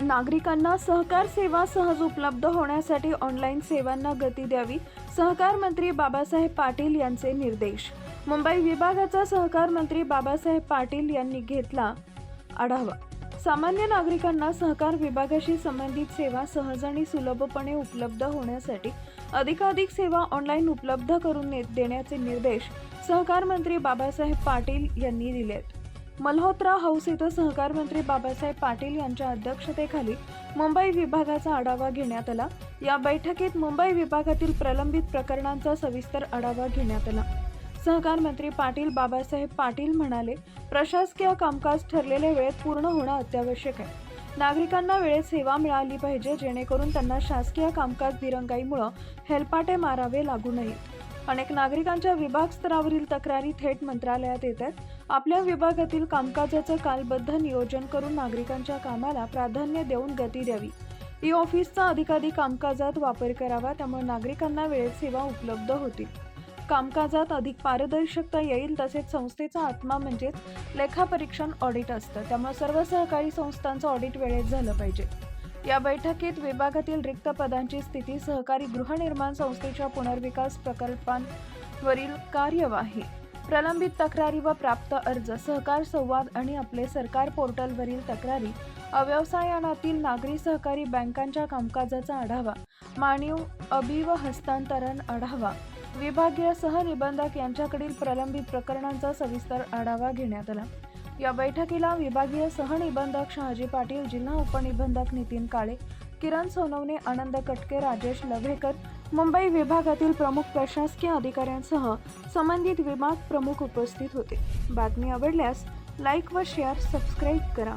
नागरिकांना सहकार सेवा सहज उपलब्ध होण्यासाठी ऑनलाईन सेवांना गती द्यावी सहकार मंत्री बाबासाहेब पाटील यांचे निर्देश. मुंबई विभागाचा सहकार मंत्री बाबासाहेब पाटील यांनी घेतला आढावा. सामान्य नागरिकांना सहकार विभागाशी संबंधित सेवा सहज आणि सुलभपणे उपलब्ध होण्यासाठी अधिकाधिक सेवा ऑनलाईन उपलब्ध करून ने- देण्याचे निर्देश सहकार मंत्री बाबासाहेब पाटील यांनी दिलेत. मल्होत्रा हाऊस इथं सहकार मंत्री बाबासाहेब पाटील यांच्या अध्यक्षतेखाली मुंबई विभागाचा आढावा घेण्यात आला. या बैठकीत मुंबई विभागातील प्रलंबित प्रकरणांचा सविस्तर आढावा घेण्यात आला. सहकार मंत्री पाटील बाबासाहेब पाटील म्हणाले प्रशासकीय कामकाज ठरलेल्या वेळेत पूर्ण होणं अत्यावश्यक आहे. नागरिकांना वेळेत सेवा मिळाली पाहिजे जेणेकरून त्यांना शासकीय कामकाज दिरंगाईमुळं हेलपाटे मारावे लागू नयेत अनेक नागरिकांच्या विभाग स्तरावरील तक्रारी थेट मंत्रालयात येत आहेत आपल्या विभागातील कामकाजाचं कालबद्ध नियोजन करून नागरिकांच्या कामाला प्राधान्य देऊन गती द्यावी. ई ऑफिसचा अधिकाधिक कामकाजात वापर करावा त्यामुळे नागरिकांना वेळेत सेवा उपलब्ध होतील. कामकाजात अधिक पारदर्शकता येईल तसेच संस्थेचा आत्मा म्हणजेच लेखापरीक्षण ऑडिट असतं. त्यामुळे सर्व सहकारी संस्थांचं ऑडिट वेळेत झालं पाहिजे. या बैठकीत विभागातील रिक्त पदांची स्थिती सहकारी गृहनिर्माण संस्थेच्या पुनर्विकास प्रकल्पांवरील कार्यवाही प्रलंबित तक्रारी व प्राप्त अर्ज सहकार संवाद आणि आपले सरकार पोर्टलवरील तक्रारी अव्यवसायानातील नागरी सहकारी बँकांच्या कामकाजाचा आढावा मानव अभिव हस्तांतरण आढावा विभागीय सहनिबंधक यांच्याकडील प्रलंबित प्रकरणांचा सविस्तर आढावा घेण्यात आला. या बैठकीला विभागीय सहनिबंधक शहाजी पाटील जिल्हा उपनिबंधक नितीन काळे किरण सोनवणे आनंद कटके राजेश लव्हेकर मुंबई विभागातील प्रमुख प्रशासकीय अधिकाऱ्यांसह संबंधित विभाग प्रमुख उपस्थित होते. बातमी आवडल्यास लाईक व शेअर सबस्क्राईब करा.